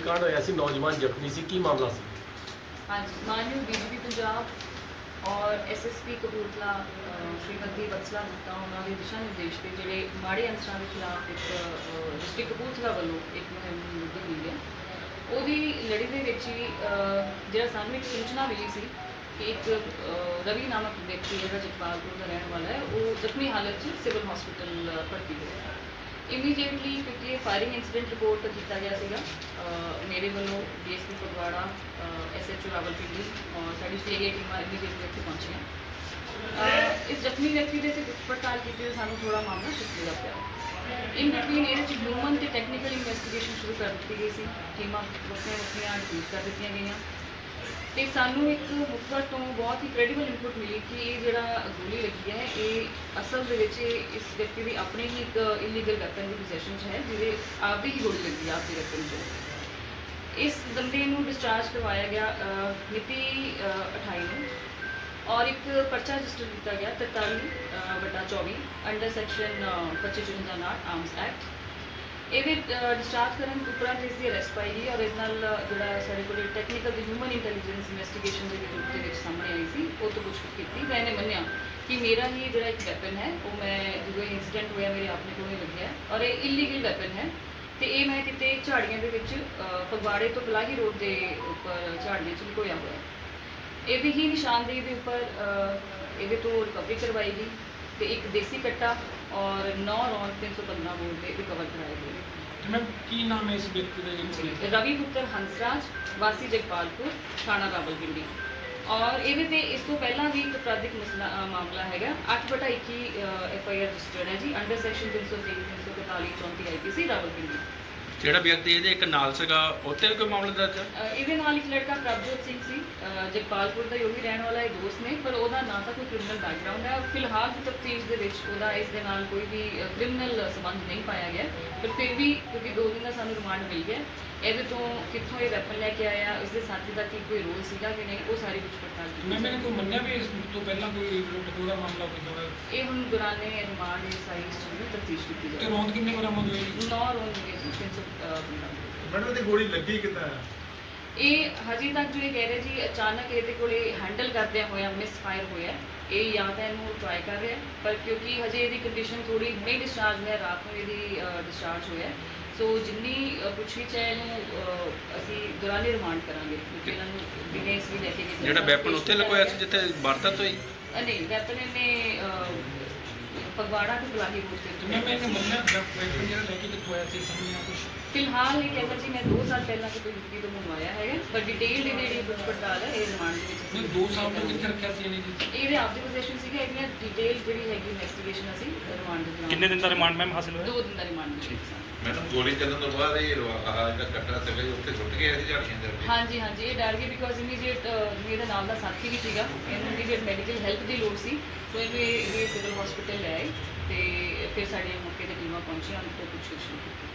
ਕਾਂਡ ਹੋਇਆ ਸੀ ਨੌਜਵਾਨ ਜ਼ਖਮੀ ਸੀ ਕੀ ਮਾਮਲਾ ਸੀ? ਹਾਂਜੀ ਮਾਨਯੋਗ ਬੀਜੇਪੀ ਪੰਜਾਬ ਔਰ ਐਸਐਸਪੀ ਕਪੂਰਥਲਾ ਅਹ, ਸ਼੍ਰੀਮਤੀ ਵਤਸਲਾ ਗੁਪਤਾ ਉਹਨਾਂ ਦੇ ਦਿਸ਼ਾ ਨਿਰਦੇਸ਼ ਤੇ ਜਿਹੜੇ ਮਾੜੇ ਅਨਸਰਾਂ ਦੇ ਖਿਲਾਫ ਇੱਕ ਡਿਸਟ੍ਰਿਕਟ ਕਪੂਰਥਲਾ ਵੱਲੋਂ ਇੱਕ ਮੁਹਿੰਮ ਮੁੱਢੀ ਹੋਈ ਹੈ। ਉਹਦੀ ਲੜੀ ਦੇ ਵਿੱਚ ਹੀ ਅਹ, ਜਿਹੜਾ ਸਾਨੂੰ ਇੱਕ ਸੂਚਨਾ ਮਿਲੀ ਸੀ ਕਿ ਇੱਕ ਅਹ, ਰਵੀ ਨਾਮਕ ਵਿਅਕਤੀ ਜਿਹੜਾ ਜਗਪਾਲਪੁਰ ਦਾ ਰਹਿਣ ਵਾਲਾ ਹੈ ਉਹ ਜ਼ਖਮੀ ਹਾਲਤ 'ਚ ਸਿਵਲ ਹਸਪੀਟਲ ਭਰਤੀ ਹੋਇਆ ਹੈ। ਇਮੀਡੀਏਟਲੀ ਕਿਉਂਕਿ ਇਹ ਫਾਇਰਿੰਗ ਇਨਸੀਡੈਂਟ ਰਿਪੋਰਟ ਕੀਤਾ ਗਿਆ ਸੀਗਾ। ਅਹ ਮੇਰੇ ਵੱਲੋਂ ਡੀਐਸਪੀ ਫਗਵਾੜਾ ਐਸਐਚਓ ਰਾਵਲਪਿੰਡੀ ਔਰ ਸਾਡੀ ਸੀਆਈਏ ਟੀਮਾਂ ਇਮੀਡੀਏਟਲੀ ਇੱਥੇ ਪਹੁੰਚੀਆਂ ਇਸ ਜ਼ਖਮੀ ਵਿਅਕਤੀ ਦੇ ਸੇ ਪੁੱਛ ਪੜਤਾਲ ਕੀਤੀ ਤੇ ਸਾਨੂੰ ਥੋੜਾ ਮਾਮਲਾ ਸ਼ਿਫਟ ਦਾ ਪਿਆ। ਇਨ ਬਿਟਵੀਨ ਇਹਦੇ ਚ ਹਿਊਮਨ ਤੇ ਟੈਕਨੀਕਲ ਇਨਵੈਸਟੀਗੇਸ਼ਨ ਸ਼ੁਰੂ ਕਰ ਦਿੱਤੀ ਗਈ ਸੀ। ਟੀਮਾਂ ਵੱਖਰੀਆਂ ਵੱਖਰੀਆਂ ਡਿਊਟ ਕਰ ਦਿੱਤੀਆਂ ਗਈਆਂ। ਤੇ ਸਾਨੂੰ ਇੱਕ ਮੁਖਬਰ ਤੋਂ ਬਹੁਤ ਹੀ ਕ੍ਰੈਡੀਬਲ ਇਨਪੁਟ ਮਿਲੀ ਕਿ ਇਹ ਜਿਹੜਾ ਗੋਲੀ ਲੱਗੀ ਹੈ, ਇਹ ਅਸਲ ਦੇ ਵਿੱਚ ਇਸ ਵਿਅਕਤੀ ਦੀ ਆਪਣੀ ਹੀ ਇੱਕ ਇਲੀਗਲ ਵੈਪਨ ਦੀ ਪੋਜੀਸ਼ਨ 'ਚ ਹੈ, ਜਿਹਦੇ ਆਪ ਦੀ ਹੀ ਗੋਲੀ ਲੱਗੀ ਹੈ, ਆਪ ਦੀ ਵੈਪਨ 'ਚ। ਇਸ ਬੰਦੇ ਨੂੰ ਡਿਸਚਾਰਜ ਕਰਵਾਇਆ ਗਿਆ ਅਹ, ਮਿਤੀ 28 ਨੂੰ ਔਰ ਇੱਕ ਪਰਚਾ ਰਜਿਸਟਰ ਕੀਤਾ ਗਿਆ 43 ਅਹ, ਵਟਾ 24 ਅੰਡਰ ਸੈਕਸ਼ਨ 2554 ਆਰਮਸ ਐਕਟ ਇਹਦੇ ਡਿਸਚਾਰਜ ਕਰਨ ਤੋਂ ਉਪਰੰਤ ਇਸ ਦੀ ਅਰੈਸਟ ਪਾਈ ਗਈ ਔਰ ਇਸ ਨਾਲ ਜਿਹੜਾ ਸਾਡੇ ਕੋਲ ਟੈਕਨੀਕਲ ਦੀ ਹਿਊਮਨ ਇੰਟੈਲੀਜੈਂਸ ਇਨਵੈਸਟੀਗੇਸ਼ਨ ਦੇ ਰੂਪ ਦੇ ਵਿੱਚ ਸਾਹਮਣੇ ਆਈ ਸੀ ਉਹ ਤੋਂ ਪੁੱਛਗਿੱਛ ਕੀਤੀ। ਮੈਂ ਇਹਨੇ ਮੰਨਿਆ ਕਿ ਮੇਰਾ ਹੀ ਜਿਹੜਾ ਇੱਕ ਵੈਪਨ ਹੈ ਉਹ ਮੈਂ ਜਦੋਂ ਇੰਸੀਡੈਂਟ ਹੋਇਆ ਮੇਰੇ ਆਪਣੇ ਕੋਲ ਹੀ ਲੱਗਿਆ ਔਰ ਇਹ ਇਲੀਗਲ ਵੈਪਨ ਹੈ। ਤੇ ਇਹ ਮੈਂ ਕਿਤੇ ਝਾੜੀਆਂ ਦੇ ਵਿੱਚ ਫਗਵਾੜੇ ਤੋਂ ਪਲਾਹੀ ਰੋਡ ਦੇ ਉੱਪਰ ਝਾੜੀਆਂ 'ਚ ਲੁਕੋਇਆ ਹੋਇਆ। ਇਹਦੀ ਹੀ ਨਿਸ਼ਾਨਦੇਹੀ ਦੇ ਉੱਪਰ ਇਹਦੇ ਤੋਂ ਰਿਕਵਰੀ ਕਰਵਾਈ ਗਈ ਤੇ ਇੱਕ ਦੇਸੀ ਕੱਟਾ ਔਰ 9 ਰੌਂਦ 315 ਬੋਰ ਦੇ ਰਿਕਵਰ ਕਰਾਏ ਗਏ। ਤੇ ਮੈਂ ਕੀ ਨਾਮ ਹੈ ਇਸ ਵਿਅਕਤੀ ਦਾ ਕੋਲੇ ਰਵੀ ਪੁੱਤਰ ਹੰਸਰਾਜ ਵਾਸੀ ਜਗਪਾਲਪੁਰ ਥਾਣਾ ਰਾਵਲਪਿੰਡੀ। ਔਰ ਇਹਦੇ ਤੇ ਇਸ ਤੋਂ ਪਹਿਲਾਂ ਵੀ ਇੱਕ ਅਪਰਾਧਿਕ ਮਸਲਾ ਮਾਮਲਾ ਹੈਗਾ। 8/21 ਐਫ ਆਈ ਆਰ ਰਜਿਸਟਰਡ ਹੈ ਜੀ ਅੰਡਰ ਸੈਕਸ਼ਨ 303 343 34 ਆਈਪੀਸੀ ਰਾਵਲਪਿੰਡੀ। ਜਿਹੜਾ ਵਿਅਕਤੀ ਇਹਦੇ ਇੱਕ ਨਾਲ ਸੀਗਾ ਉੱਤੇ ਵੀ ਕੋਈ ਮਾਮਲਾ ਦਰਜ ਹੈ? ਅ, ਇਹਦੇ ਨਾਲ ਇੱਕ ਲੜਕਾ ਪ੍ਰਭਜੋਤ ਸਿੰਘ ਸੀ। ਅ, ਜਗਪਾਲਪੁਰ ਦਾ ਯੋਗੀ ਰਹਿਣ ਵਾਲਾ ਇੱਕ ਦੋਸਤ ਨੇ ਪਰ ਉਹਦਾ ਨਾ ਤਾਂ ਕੋਈ ਕ੍ਰਿਮੀਨਲ ਬੈਕਗ੍ਰਾਉਂਡ ਹੈ। ਫਿਲਹਾਲ ਦੀ ਤਫਤੀਸ਼ ਦੇ ਵਿੱਚ ਉਹਦਾ ਇਸ ਦੇ ਨਾਲ ਕੋਈ ਵੀ ਕ੍ਰਿਮੀਨਲ ਸੰਬੰਧ ਨਹੀਂ ਪਾਇਆ ਗਿਆ। ਪਰ ਫਿਰ ਵੀ ਕਿਉਂਕਿ ਦੋ ਦਿਨ ਦਾ ਸਾਨੂੰ ਰਿਮਾਂਡ ਮਿਲ ਗਿਆ। ਇਹਦੇ ਤੋਂ ਕਿੱਥੋਂ ਇਹ ਵੈਪਨ ਲੈ ਕੇ ਆਇਆ ਉਸ ਦੇ ਸਾਥੀ ਦਾ ਕੀ ਕੋਈ ਰੋਲ ਸੀਗਾ ਕਿ ਨਹੀਂ ਉਹ ਸਾਰੀ ਕੁਝ ਪੜਤਾਲ ਕੀਤੀ ਮੈਂ ਜਾਏਗੀ। ਕੋਈ ਮੰਨਿਆ ਵੀ ਇਸ ਤੋਂ ਪਹਿਲਾਂ ਕੋਈ ਲੁੱਟ ਖੋਹ ਦਾ ਮਾਮਲਾ ਕੋਈ ਹੋਇਆ ਇਹ ਹੁਣ ਦੌਰਾਨੇ ਰਿਮਾਂਡ ਦੀ ਸਾਰੀ ਸਟੋਰੀ ਤਫਤੀਸ਼ ਕੀਤੀ ਤੇ ਜਾਏਗੀ ਰੌਂਦ ਕਿੰਨੇ ਬਰਾਮਦ ਹੋਏ ਜੀ ਨੌ ਰੋਲ 315 ਮੈਡਮ ਗੋਲੀ ਲੱਗੀ ਕਿੱਦਾਂ? ਆ ਇਹ ਹਜੇ ਤੱਕ ਜੋ ਇਹ ਕਹਿ ਰਹੇ ਜੀ ਅਚਾਨਕ ਇਹਦੇ ਕੋਲੇ ਹੈਂਡਲ ਕਰਦਿਆਂ ਹੋਇਆ ਮਿਸ ਫਾਇਰ ਹੋਇਆ ਇਹ ਜਾਂ ਤਾਂ ਇਹਨੂੰ ਟਰਾਈ ਕਰ ਰਿਹਾ ਪਰ ਕਿਉਂਕਿ ਹਜੇ ਇਹਦੀ ਕੰਡੀਸ਼ਨ ਥੋੜੀ ਨਹੀਂ ਡਿਸਚਾਰਜ ਹੋਇਆ ਰਾਤ ਨੂੰ ਇਹਦੀ ਡਿਸਚਾਰਜ ਹੋਇਆ ਸੋ ਜਿੰਨੀ ਅ, ਪੁੱਛਗਿੱਛ ਹੈ ਇਹਨੂੰ ਅਸੀਂ ਦੌਰਾਨੇ ਰਿਮਾਂਡ ਕਰਾਂਗੇ ਕਿਉਂਕਿ ਇਹਨਾਂ ਨੂੰ ਦਿਨੇ ਇਸ ਵੀ ਲੈ ਕੇ ਗਏ ਜਿਹੜਾ ਵੈਪਨ ਉੱਥੇ ਲਗਵਾਇਆ ਸੀ ਜਿੱਥੇ ਵਾਰਦਾਤ ਹੋਈ? ਅ, ਨਹੀਂ ਵੈਪਨ ਇਹਨੇ ਫਗਵਾੜਾ ਤੇ ਬਲਾਹੀ ਰੋਡ ਤੇ ਤੇ ਮੈਂ ਮੈंने ਮੰਨਿਆ ਵੈਪਨ ਜਿਹੜਾ ਲੈ ਕੇ ਕਿੱਥੋਂ ਆਇਆ ਸੀ ਸਮਝ ਨਾ ਕੁਝ ਫਿਲਹਾਲ ਇਹ ਕਹਿੰਦਾ ਜੀ ਮੈਂ 2 ਸਾਲ ਪਹਿਲਾਂ ਕੋਈ ਯੂਪੀ ਤੋਂ ਮੰਗਵਾਇਆ ਹੈਗਾ ਪਰ ਡਿਟੇਲ ਦੀ ਜਿਹੜੀ ਪੁੱਛ ਪੜਤਾਲ ਹੈ ਇਹ ਰਿਮਾਂਡ ਦੇ ਵਿੱਚ ਨਹੀਂ ਅਸੀਂ 2 ਸਾਲ ਤੋਂ ਕਿੱਥੇ ਰੱਖਿਆ ਸੀ ਇਹਨੇ ਜੀ? ਇਹਦੇ ਆਪਦੀ ਪੋਜੀਸ਼ਨ ਸੀਗਾ ਇਹਦੀਆਂ ਡਿਟੇਲ ਜਿਹੜੀ ਹੈਗੀ ਇਨਵੈਸਟੀਗੇਸ਼ਨ ਅਸੀਂ ਰਿਮਾਂਡ ਦੇ ਦੌਰਾਨ ਕਿੰਨੇ ਦਿਨ ਦਾ ਰਿਮਾਂਡ ਮੈਮ ਹਾਸਿਲ ਹੋਇਆ? ਦੋ ਦਿਨ ਦਾ ਰਿਮਾਂਡ ਮਿਲਿਆ ਮੈਡਮ ਗੋਲੀ ਚੱਲਣ ਤੋਂ ਬਾਅਦ ਇਹ ਰਵਾ- ਆਹ ਜਿਹੜਾ ਕੱਟਾ ਸੀਗਾ ਜੀ ਉੱਥੇ ਛੁੱਟ ਗਿਆ ਸੀ ਝਾੜੀਆਂ ਦੇ ਅੱਗੇ। ਹਾਂਜੀ ਹਾਂਜੀ ਇਹ ਡਰ ਗਏ ਬਿਕੋਜ਼ ਇਮੀਡੀਏਟ ਇਹਦੇ ਨਾਲ ਦਾ ਸਾਥੀ ਵੀ ਸੀਗਾ। ਇਹਨੂੰ ਇਮੀਡੀਏਟ ਮੈਡੀਕਲ ਹੈਲਪ ਦੀ ਲੋੜ ਸੀ। ਸੋ ਇਹਨੂੰ ਇਹ ਇਹ ਸਿਵਲ ਹਸਪੀਟਲ ਲੈ ਆਏ। ਤੇ ਫਿਰ ਸਾਡੇ ਮੌਕੇ ਤੇ ਟੀਮਾਂ ਪਹੁੰਚੀਆਂ ਉਹਨਾਂ ਤੋਂ ਪੁੱਛ ਗਿੱਛ ਕੀਤੀ।